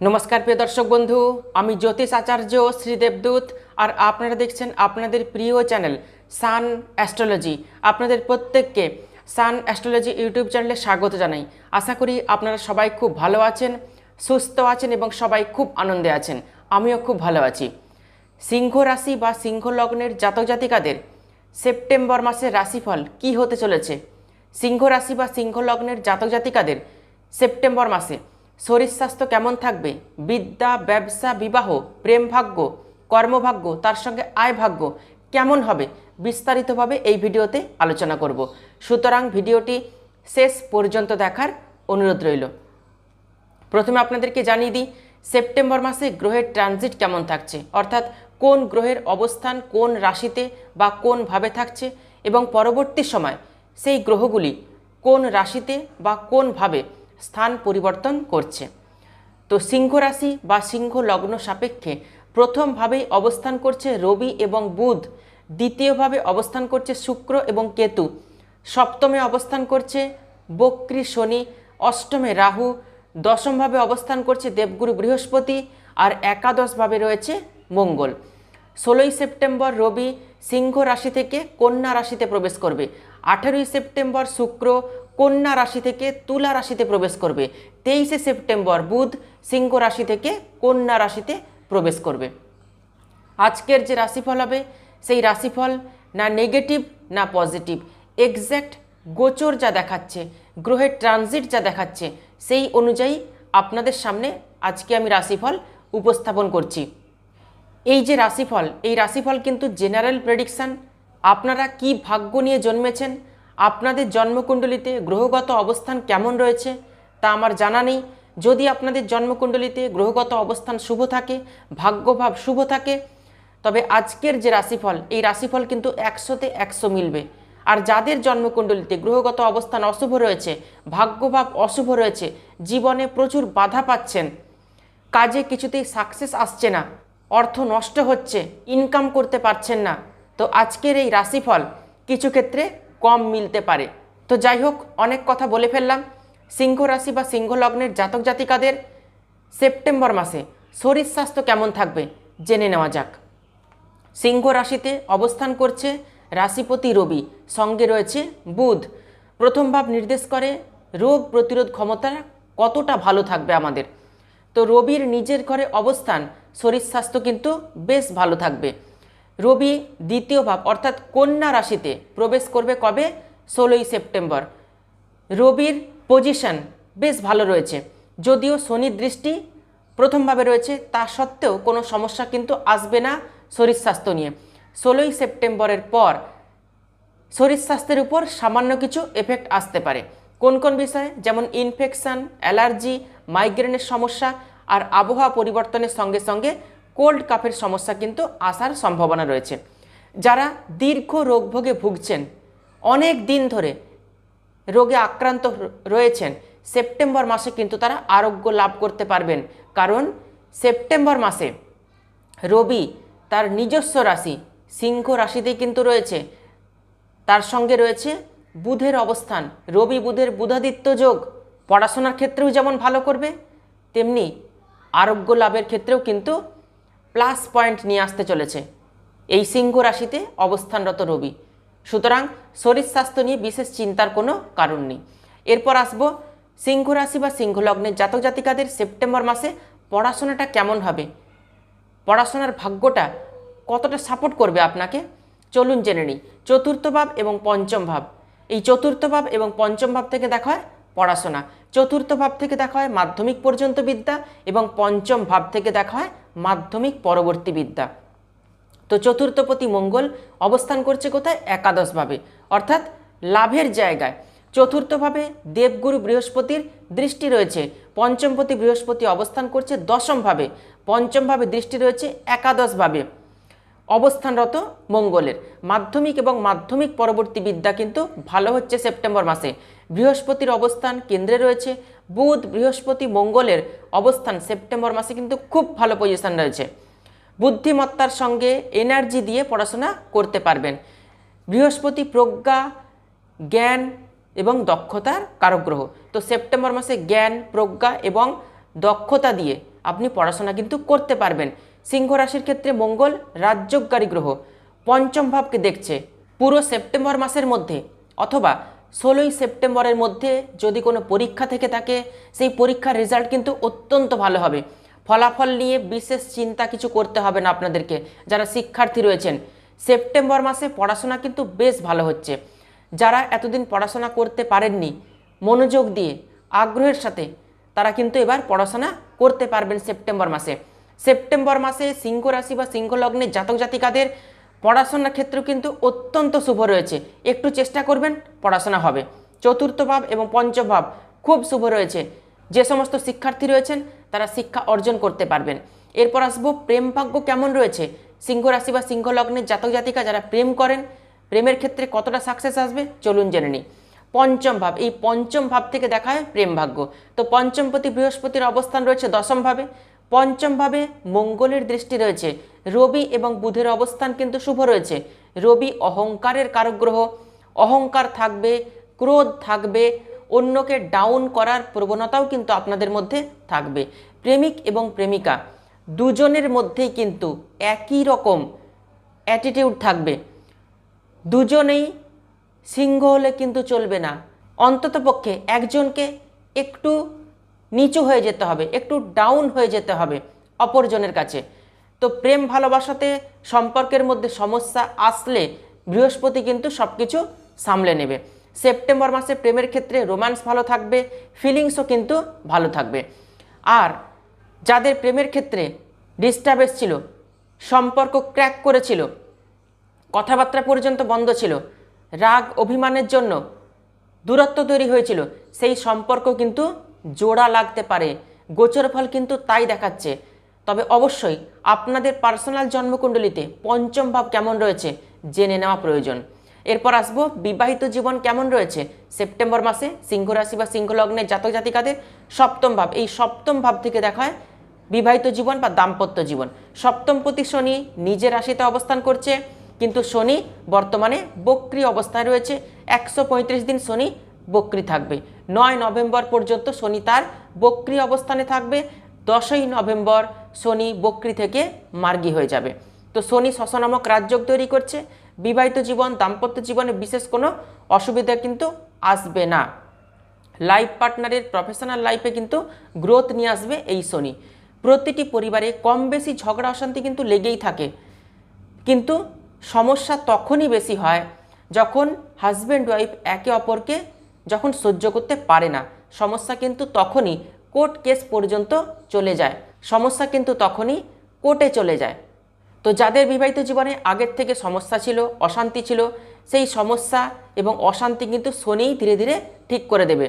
নমস্কার, প্রিয় দর্শক বন্ধু। আমি জ্যোতিষ আচার্য শ্রী দেবদূত, আর আপনারা দেখছেন আপনাদের প্রিয় চ্যানেল সান অ্যাস্ট্রোলজি। আপনাদের প্রত্যেককে সান অ্যাস্ট্রোলজি ইউটিউব চ্যানেলে স্বাগত জানাই। আশা করি আপনারা সবাই খুব ভালো আছেন, সুস্থ আছেন এবং সবাই খুব আনন্দে আছেন। আমিও খুব ভালো আছি। সিংহ রাশি বা সিংহ লগ্নের জাতক জাতিকাদের সেপ্টেম্বর মাসের রাশিফল কি হতে চলেছে? সিংহ রাশি বা সিংহ লগ্নের জাতক জাতিকাদের সেপ্টেম্বর মাসে শরীর স্বাস্থ্য কেমন থাকবে? বিদ্যা, ব্যবসা, বিবাহ, প্রেম ভাগ্য, কর্মভাগ্য, তার সঙ্গে আয় ভাগ্য কেমন হবে? বিস্তারিতভাবে এই ভিডিওতে আলোচনা করব। সুতরাং ভিডিওটি শেষ পর্যন্ত দেখার অনুরোধ রইল। প্রথমে আপনাদেরকে জানিয়ে দিই, সেপ্টেম্বর মাসে গ্রহের ট্রানজিট কেমন থাকছে? অর্থাৎ কোন গ্রহের অবস্থান কোন রাশিতে বা কোন ভাবে থাকছে? এবং পরবর্তী সময় সেই গ্রহগুলি কোন রাশিতে বা কোন ভাবে স্থান পরিবর্তন করছে। তো সিংহ রাশি বা সিংহ লগ্ন সাপেক্ষে প্রথমভাবেই অবস্থান করছে রবি এবং বুধ, দ্বিতীয়ভাবে অবস্থান করছে শুক্র এবং কেতু, সপ্তমে অবস্থান করছে বক্রী শনি, অষ্টমে রাহু, দশমভাবে অবস্থান করছে দেবগুরু বৃহস্পতি আর একাদশভাবে রয়েছে মঙ্গল। ষোলোই সেপ্টেম্বর রবি সিংহ রাশি থেকে কন্যা রাশিতে প্রবেশ করবে। আঠেরোই সেপ্টেম্বর শুক্র কন্যা রাশি থেকে তুলা রাশিতে প্রবেশ করবে। তেইশে সেপ্টেম্বর বুধ সিংহ রাশি থেকে কন্যা রাশিতে প্রবেশ করবে। আজকের যে রাশিফল হবে, সেই রাশিফল না নেগেটিভ না পজিটিভ। এক্স্যাক্ট গোচর যা দেখাচ্ছে, গ্রহের ট্রানজিট যা দেখাচ্ছে, সেই অনুযায়ী আপনাদের সামনে আজকে আমি রাশিফল উপস্থাপন করছি। এই যে রাশিফল, এই রাশিফল কিন্তু জেনারেল প্রেডিকশান আপনারা কি ভাগ্য নিয়ে জন্মেছেন আপনাদের জন্মকুণ্ডলিতে গ্রহগত অবস্থান কেমন রয়েছে তা আমার জানা নেই। যদি আপনাদের জন্মকুণ্ডলিতে গ্রহগত অবস্থান শুভ থাকে, ভাগ্যভাব শুভ থাকে, তবে আজকের যে রাশিফল, এই রাশিফল কিন্তু একশোতে একশো মিলবে। আর যাদের জন্মকুণ্ডলিতে গ্রহগত অবস্থান অশুভ রয়েছে, ভাগ্যভাব অশুভ রয়েছে, জীবনে প্রচুর বাধা পাচ্ছেন, কাজে কিছুতেই সাকসেস আসছে না, অর্থ নষ্ট হচ্ছে ইনকাম করতে পারছেন না, তো আজকের এই রাশিফল কিছু ক্ষেত্রে কম মিলতে পারে। তো যাই হোক, অনেক কথা বলে ফেললাম। সিংহ রাশি বা সিংহ লগ্নের জাতক জাতিকাদের সেপ্টেম্বর মাসে শরীর স্বাস্থ্য কেমন থাকবে জেনে নেওয়া যাক। সিংহ রাশিতে অবস্থান করছে রাশিপতি রবি, সঙ্গে রয়েছে বুধ। প্রথম ভাব নির্দেশ করে রোগ প্রতিরোধ ক্ষমতা কতটা ভালো থাকবে আমাদের। তো রবির নিজের ঘরে অবস্থান, শরীর স্বাস্থ্য কিন্তু বেশ ভালো থাকবে। রবি দ্বিতীয় ভাব, অর্থাৎ কন্যা রাশিতে প্রবেশ করবে কবে? ষোলোই সেপ্টেম্বর। রবির পজিশন বেশ ভালো রয়েছে, যদিও শনির দৃষ্টি প্রথমভাবে রয়েছে, তা সত্ত্বেও কোনো সমস্যা কিন্তু আসবে না শরীর স্বাস্থ্য নিয়ে। ষোলোই সেপ্টেম্বরের পর শরীর স্বাস্থ্যের উপর সামান্য কিছু এফেক্ট আসতে পারে। কোন কোন বিষয়ে? যেমন ইনফেকশন অ্যালার্জি মাইগ্রেনের সমস্যা আর আবহাওয়া পরিবর্তনের সঙ্গে সঙ্গে কোল্ড কাফের সমস্যা কিন্তু আসার সম্ভাবনা রয়েছে। যারা দীর্ঘ রোগভোগে ভুগছেন, অনেক দিন ধরে রোগে আক্রান্ত রয়েছেন, সেপ্টেম্বর মাসে কিন্তু তারা আরোগ্য লাভ করতে পারবেন। কারণ সেপ্টেম্বর মাসে রবি তার নিজস্ব রাশি, সিংহ রাশিতেই কিন্তু রয়েছে। তার সঙ্গে রয়েছে বুধের অবস্থান। রবি বুধের বুধাদিত্য যোগ। পড়াশোনার ক্ষেত্রেও যেমন ভালো করবে, তেমনি আরোগ্য লাভের ক্ষেত্রেও কিন্তু প্লাস পয়েন্ট নিয়ে আসতে চলেছে। এই সিংহ রাশিতে অবস্থানরত রবি। সুতরাং শরীর স্বাস্থ্য নিয়ে বিশেষ চিন্তার কোনো কারণ নেই। এরপর আসব সিংহ রাশি বা সিংহ লগ্নের জাতক জাতিকাদের সেপ্টেম্বর মাসে পড়াশোনাটা কেমন হবে? পড়াশোনার ভাগ্যটা কতটা সাপোর্ট করবে আপনাকে? চলুন জেনে নিই। চতুর্থ ভাব এবং পঞ্চম ভাব। এই চতুর্থ ভাব এবং পঞ্চম ভাব থেকে দেখা হয় পড়াশোনা। চতুর্থ ভাব থেকে দেখা হয় মাধ্যমিক পর্যন্ত বিদ্যা এবং পঞ্চম ভাব থেকে দেখা হয় মাধ্যমিক পরবর্তী বিদ্যা। তো চতুর্থপতি মঙ্গল অবস্থান করছে কোথায়? একাদশভাবে। অর্থাৎ লাভের জায়গায়। চতুর্থভাবে দেবগুরু বৃহস্পতির দৃষ্টি রয়েছে। পঞ্চমপতি বৃহস্পতি অবস্থান করছে দশমভাবে। পঞ্চমভাবে দৃষ্টি রয়েছে একাদশভাবে। অবস্থানরত মঙ্গলের। মাধ্যমিক এবং মাধ্যমিক পরবর্তী বিদ্যা কিন্তু ভালো হচ্ছে সেপ্টেম্বর মাসে। বৃহস্পতির অবস্থান কেন্দ্রে রয়েছে। বুধ, বৃহস্পতি, মঙ্গলের অবস্থান সেপ্টেম্বর মাসে কিন্তু খুব ভালো পজিশন রয়েছে। বুদ্ধিমত্তার সঙ্গে এনার্জি দিয়ে পড়াশোনা করতে পারবেন। বৃহস্পতি প্রজ্ঞা, জ্ঞান এবং দক্ষতার কারগ্রহ তো সেপ্টেম্বর মাসে জ্ঞান, প্রজ্ঞা এবং দক্ষতা দিয়ে আপনি পড়াশোনা কিন্তু করতে পারবেন। সিংহ রাশির ক্ষেত্রে মঙ্গল রাজ্যকারী গ্রহ। পঞ্চম ভাবকে দেখছে। পুরো সেপ্টেম্বর মাসের মধ্যে অথবা ষোলোই সেপ্টেম্বরের মধ্যে যদি কোনো পরীক্ষা থেকে থাকে, সেই পরীক্ষার রেজাল্ট কিন্তু অত্যন্ত ভালো হবে। ফলাফল নিয়ে বিশেষ চিন্তা কিছু করতে হবে না আপনাদেরকে। যারা শিক্ষার্থী রয়েছেন, সেপ্টেম্বর মাসে পড়াশোনা কিন্তু বেশ ভালো হচ্ছে। যারা এতদিন পড়াশোনা করতে পারেননি, মনোযোগ দিয়ে, আগ্রহের সাথে তারা কিন্তু এবার পড়াশোনা করতে পারবেন সেপ্টেম্বর মাসে। সেপ্টেম্বর মাসে সিংহ রাশি বা সিংহ লগ্নের জাতক জাতিকাদের পড়াশোনার ক্ষেত্রেও কিন্তু অত্যন্ত শুভ রয়েছে। একটু চেষ্টা করবেন, পড়াশোনা হবে। চতুর্থ ভাব এবং পঞ্চম ভাব খুব শুভ রয়েছে। যে সমস্ত শিক্ষার্থী রয়েছেন, তারা শিক্ষা অর্জন করতে পারবেন। এরপর আসব, প্রেম ভাগ্য কেমন রয়েছে? সিংহ রাশি বা সিংহ লগ্নের জাতক জাতিকা যারা প্রেম করেন, প্রেমের ক্ষেত্রে কতটা সাকসেস আসবে চলুন জেনে নিই। পঞ্চম ভাব, এই পঞ্চম ভাব থেকে দেখা হয় প্রেম ভাগ্য। তো পঞ্চমপতি বৃহস্পতির অবস্থান রয়েছে দশম ভাবে। পঞ্চম ভাবে মঙ্গলের দৃষ্টি রয়েছে। রবি এবং বুধের অবস্থান কিন্তু শুভ রয়েছে। রবি অহংকারের কারক গ্রহ অহংকার থাকবে, ক্রোধ থাকবে, অন্যকে ডাউন করার প্রবণতাও কিন্তু আপনাদের মধ্যে থাকবে। প্রেমিক এবং প্রেমিকা, দুজনের মধ্যেই কিন্তু একই রকম অ্যাটিটিউড থাকবে। দুজনেই সিংহ হলে কিন্তু চলবে না। অন্ততপক্ষে একজনকে একটু নিচু হয়ে যেতে হবে, একটু ডাউন হয়ে যেতে হবে অপরজনের কাছে। তো প্রেম ভালোবাসাতে সম্পর্কের মধ্যে সমস্যা আসলে বৃহস্পতি কিন্তু সব কিছু সামলে নেবে। সেপ্টেম্বর মাসে প্রেমের ক্ষেত্রে রোম্যান্স ভালো থাকবে ফিলিংসও কিন্তু ভালো থাকবে। আর যাদের প্রেমের ক্ষেত্রে ডিস্টার্বেন্স ছিল, সম্পর্ক ক্র্যাক করেছিল, কথাবার্তা পর্যন্ত বন্ধ ছিল, রাগ অভিমানের জন্য দূরত্ব তৈরি হয়েছিল, সেই সম্পর্ক কিন্তু জোড়া লাগতে পারে। গোচর ফল কিন্তু তাই দেখাচ্ছে। তবে অবশ্যই আপনাদের পার্সোনাল জন্মকুণ্ডলিতে পঞ্চম ভাব কেমন রয়েছে জেনে নেওয়া প্রয়োজন। এরপর আসব, বিবাহিত জীবন কেমন রয়েছে? সেপ্টেম্বর মাসে সিংহ রাশি বা সিংহ জাতক জাতিকাদের সপ্তম ভাব। এই সপ্তম ভাব থেকে দেখা হয় বিবাহিত জীবন বা দাম্পত্য জীবন। সপ্তম প্রতি শনি নিজের রাশিতে অবস্থান করছে, কিন্তু শনি বর্তমানে বক্রি অবস্থায় রয়েছে। একশো পঁয়ত্রিশ দিন শনি বক্রি থাকবে। নয় নভেম্বর পর্যন্ত শনি তার বক্রি অবস্থানে থাকবে। দশই নভেম্বর শনি বক্রি থেকে মার্গী হয়ে যাবে। তো শনি শশনামক রাজযোগ তৈরি করছে। বিবাহিত জীবন, দাম্পত্য জীবনে বিশেষ কোনো অসুবিধা কিন্তু আসবে না। লাইফ পার্টনারের, প্রফেশনাল লাইফে কিন্তু গ্রোথ নিয়ে আসবে এই শনি। প্রতিটি পরিবারে কম বেশি ঝগড়া, অশান্তি কিন্তু লেগেই থাকে। কিন্তু সমস্যা তখনই বেশি হয় যখন হাজব্যান্ড ওয়াইফ একে অপরকে যখন সহ্য করতে পারে না, সমস্যা কিন্তু তখনই কোর্ট কেস পর্যন্ত চলে যায়। সমস্যা কিন্তু তখনই কোর্টে চলে যায়। তো যাদের বিবাহিত জীবনে আগের থেকে সমস্যা ছিল, অশান্তি ছিল, সেই সমস্যা এবং অশান্তি কিন্তু শনিই ধীরে ধীরে ঠিক করে দেবে।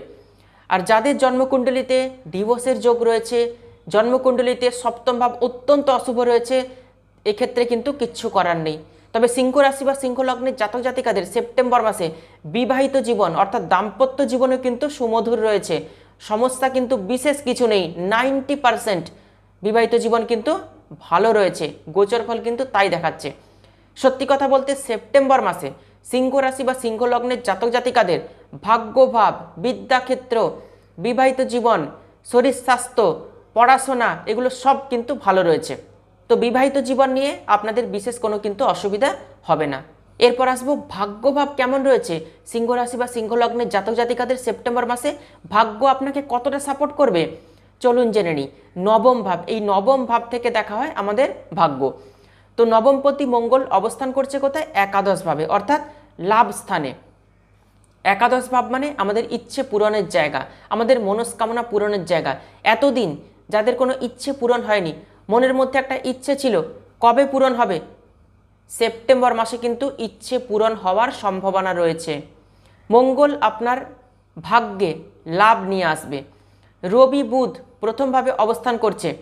আর যাদের জন্মকুণ্ডলিতে ডিভোর্সের যোগ রয়েছে, জন্মকুণ্ডলিতে সপ্তম ভাব অত্যন্ত অশুভ রয়েছে, এক্ষেত্রে কিন্তু কিচ্ছু করার নেই। তবে সিংহ রাশি বা সিংহ লগ্নের জাতক জাতিকাদের সেপ্টেম্বর মাসে বিবাহিত জীবন, অর্থাৎ দাম্পত্য জীবনে কিন্তু সুমধুর রয়েছে। সমস্যা কিন্তু বিশেষ কিছু নেই, নাইনটি পারসেন্ট বিবাহিত জীবন কিন্তু ভালো রয়েছে, গোচর ফল কিন্তু তাই দেখাচ্ছে। সত্যি কথা বলতে সেপ্টেম্বর মাসে সিংহ রাশি বা সিংহ লগ্নের জাতক জাতিকাদের ভাগ্যভাব, বিদ্যাক্ষেত্র, বিবাহিত জীবন, শরীর স্বাস্থ্য, পড়াশোনা, এগুলো সব কিন্তু ভালো রয়েছে। তো বিবাহিত জীবন নিয়ে আপনাদের বিশেষ কোনো কিন্তু অসুবিধা হবে না। এরপর আসব, ভাগ্যভাব কেমন রয়েছে? সিংহ রাশি বা সিংহ লগ্নের জাতক জাতিকাদের সেপ্টেম্বর মাসে ভাগ্য আপনাকে কতটা সাপোর্ট করবে? চলুন জেনে নিই। নবম ভাব, এই নবম ভাব থেকে দেখা হয় আমাদের ভাগ্য। তো নবমপতি মঙ্গল অবস্থান করছে কোথায়? একাদশ ভাবে, অর্থাৎ লাভ স্থানে। একাদশ ভাব মানে আমাদের ইচ্ছে পূরণের জায়গা, আমাদের মনস্কামনা পূরণের জায়গা। এতদিন যাদের কোনো ইচ্ছে পূরণ হয়নি মনের মধ্যে একটা ইচ্ছে ছিল, কবে পূরণ হবে? সেপ্টেম্বর মাসে কিন্তু ইচ্ছে পূরণ হওয়ার সম্ভাবনা রয়েছে। মঙ্গল আপনার ভাগ্যে লাভ নিয়ে আসবে। রবি বুধ প্রথমভাবে অবস্থান করছে।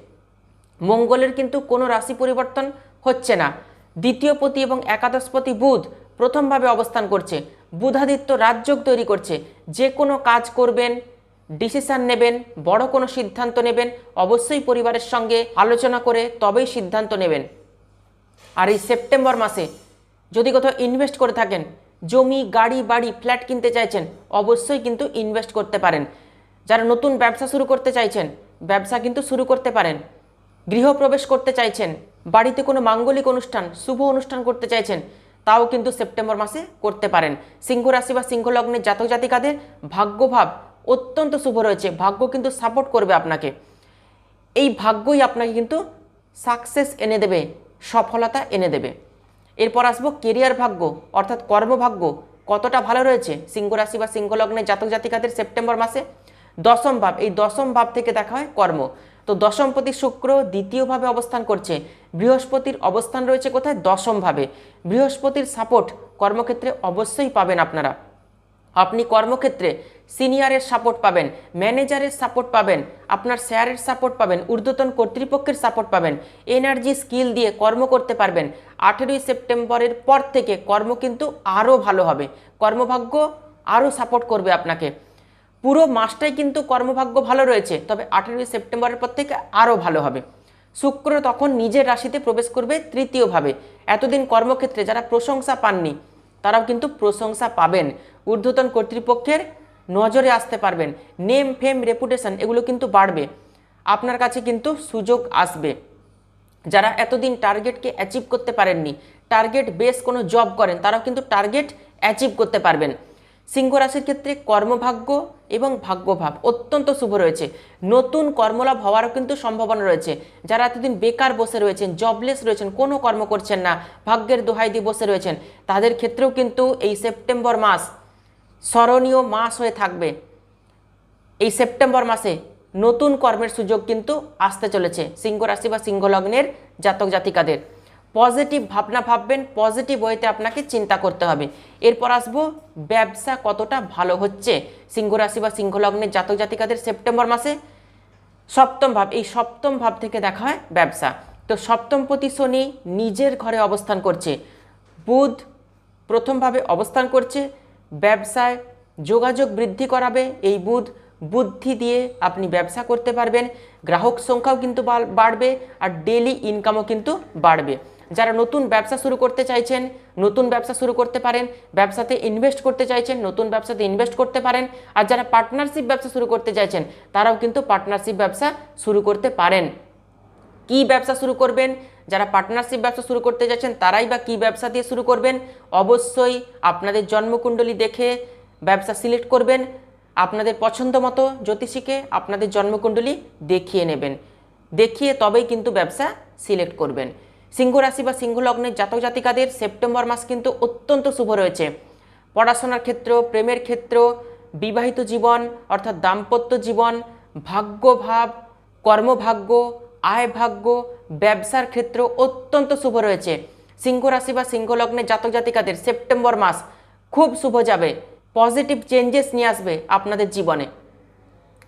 মঙ্গলের কিন্তু কোনো রাশি পরিবর্তন হচ্ছে না। দ্বিতীয়পতি এবং একাদশপতি বুধ প্রথমভাবে অবস্থান করছে। বুধাদিত্য রাজযোগ তৈরি করছে। যে কোনো কাজ করবেন ডিসিশন নেবেন, বড় কোনো সিদ্ধান্ত নেবেন, অবশ্যই পরিবারের সঙ্গে আলোচনা করে তবেই সিদ্ধান্ত নেবেন। আর এই সেপ্টেম্বর মাসে যদি কোথাও ইনভেস্ট করে থাকেন, জমি, গাড়ি, বাড়ি, ফ্ল্যাট কিনতে চাইছেন, অবশ্যই কিন্তু ইনভেস্ট করতে পারেন। যারা নতুন ব্যবসা শুরু করতে চাইছেন, ব্যবসা কিন্তু শুরু করতে পারেন। গৃহপ্রবেশ করতে চাইছেন, বাড়িতে কোনো মাঙ্গলিক অনুষ্ঠান, শুভ অনুষ্ঠান করতে চাইছেন, তাও কিন্তু সেপ্টেম্বর মাসে করতে পারেন। সিংহ রাশি বা সিংহ লগ্নের জাতক জাতিকাদের ভাগ্যভাব অত্যন্ত শুভ রয়েছে। ভাগ্য কিন্তু সাপোর্ট করবে আপনাকে। এই ভাগ্যই আপনাকে কিন্তু সাকসেস এনে দেবে, সফলতা এনে দেবে। এরপর আসব কেরিয়ার ভাগ্য, অর্থাৎ কর্মভাগ্য কতটা ভালো রয়েছে? সিংহ রাশি বা সিংহ লগ্নের জাতক জাতিকাদের সেপ্টেম্বর মাসে দশম ভাব, এই দশম ভাব থেকে দেখা হয় কর্ম। তো দশমপতি শুক্র দ্বিতীয়ভাবে অবস্থান করছে। বৃহস্পতির অবস্থান রয়েছে কোথায়? দশমভাবে বৃহস্পতির সাপোর্ট কর্মক্ষেত্রে অবশ্যই পাবেন আপনারা। আপনি কর্মক্ষেত্রে সিনিয়রের সাপোর্ট পাবেন ম্যানেজারের সাপোর্ট পাবেন, আপনার স্যারের সাপোর্ট পাবেন, ঊর্ধ্বতন কর্তৃপক্ষের সাপোর্ট পাবেন এনার্জি স্কিল দিয়ে কর্ম করতে পারবেন। আঠেরোই সেপ্টেম্বরের পর থেকে কর্ম কিন্তু আরও ভালো হবে। কর্মভাগ্য আরও সাপোর্ট করবে আপনাকে। পুরো মাসটাই কিন্তু কর্মভাগ্য ভালো রয়েছে, তবে আঠেরোই সেপ্টেম্বরের পর থেকে আরও ভালো হবে। শুক্র তখন নিজের রাশিতে প্রবেশ করবে তৃতীয়ভাবে। এতদিন কর্মক্ষেত্রে যারা প্রশংসা পাননি তারাও কিন্তু প্রশংসা পাবেন। ঊর্ধ্বতন কর্তৃপক্ষের নজরে আসতে পারবেন। নেম, ফেম, রেপুটেশন এগুলো কিন্তু বাড়বে। আপনার কাছে কিন্তু সুযোগ আসবে। যারা এতদিন টার্গেটকে অ্যাচিভ করতে পারেননি, টার্গেট বেস কোনো জব করেন, তারাও কিন্তু টার্গেট অ্যাচিভ করতে পারবেন। সিংহ রাশির ক্ষেত্রে কর্মভাগ্য এবং ভাগ্যভাব অত্যন্ত শুভ রয়েছে। নতুন কর্মলাভ হওয়ারও কিন্তু সম্ভাবনা রয়েছে। যারা এতদিন বেকার বসে রয়েছেন জবলেস রয়েছেন, কোনো কর্ম করছেন না, ভাগ্যের দোহাই দিয়ে বসে রয়েছেন, তাদের ক্ষেত্রেও কিন্তু এই সেপ্টেম্বর মাস স্মরণীয় মাস হয়ে থাকবে। এই সেপ্টেম্বর মাসে নতুন কর্মের সুযোগ কিন্তু আসতে চলেছে, সিংহ রাশি বা সিংহ লগ্নের জাতক জাতিকাদের। পজিটিভ ভাবনা ভাববেন, পজিটিভ ওয়েতে আপনাকে চিন্তা করতে হবে। এরপর আসব, ব্যবসা কতটা ভালো হচ্ছে? সিংহ রাশি বা সিংহ লগ্নের জাতক জাতিকাদের সেপ্টেম্বর মাসে সপ্তম ভাব, এই সপ্তম ভাব থেকে দেখা হয় ব্যবসা। তো সপ্তমপতি শনি নিজের ঘরে অবস্থান করছে। বুধ প্রথমভাবে অবস্থান করছে, ব্যবসায় যোগাযোগ বৃদ্ধি করাবে, এই বুধ বুদ্ধি দিয়ে আপনি ব্যবসা করতে পারবেন। গ্রাহক সংখ্যাও কিন্তু বাড়- বাড়বে, আর ডেলি ইনকামও কিন্তু বাড়বে। যারা নতুন ব্যবসা শুরু করতে চাইছেন, নতুন ব্যবসা শুরু করতে পারেন, ব্যবসাতে ইনভেস্ট করতে চাইছেন, নতুন ব্যবসাতে ইনভেস্ট করতে পারেন, আর যারা পার্টনারশিপ ব্যবসা শুরু করতে চাইছেন, তারাও কিন্তু পার্টনারশিপ ব্যবসা শুরু করতে পারেন। কি ব্যবসা শুরু করবেন? যারা পার্টনারশিপ ব্যবসা শুরু করতে যাচ্ছেন, তারাই বা কি ব্যবসা দিয়ে শুরু করবেন? অবশ্যই আপনাদের জন্মকুণ্ডলী দেখে ব্যবসা সিলেক্ট করবেন। আপনাদের পছন্দ মতো জ্যোতিষীকে আপনাদের জন্মকুণ্ডলী দেখিয়ে নেবেন। দেখিয়ে তবেই কিন্তু ব্যবসা সিলেক্ট করবেন। সিংহ রাশি বা সিংহ লগ্নের জাতক জাতিকাদের সেপ্টেম্বর মাস কিন্তু অত্যন্ত শুভ রয়েছে। পড়াশোনার ক্ষেত্র, প্রেমের ক্ষেত্র, বিবাহিত জীবন, অর্থাৎ দাম্পত্য জীবন ভাগ্যভাব কর্মভাগ্য, আয় ভাগ্য, ব্যবসার ক্ষেত্র অত্যন্ত শুভ রয়েছে। সিংহ রাশি বা সিংহ লগ্নের জাতক জাতিকাদের সেপ্টেম্বর মাস খুব শুভ যাবে। পজিটিভ চেঞ্জেস নিয়ে আসবে আপনাদের জীবনে।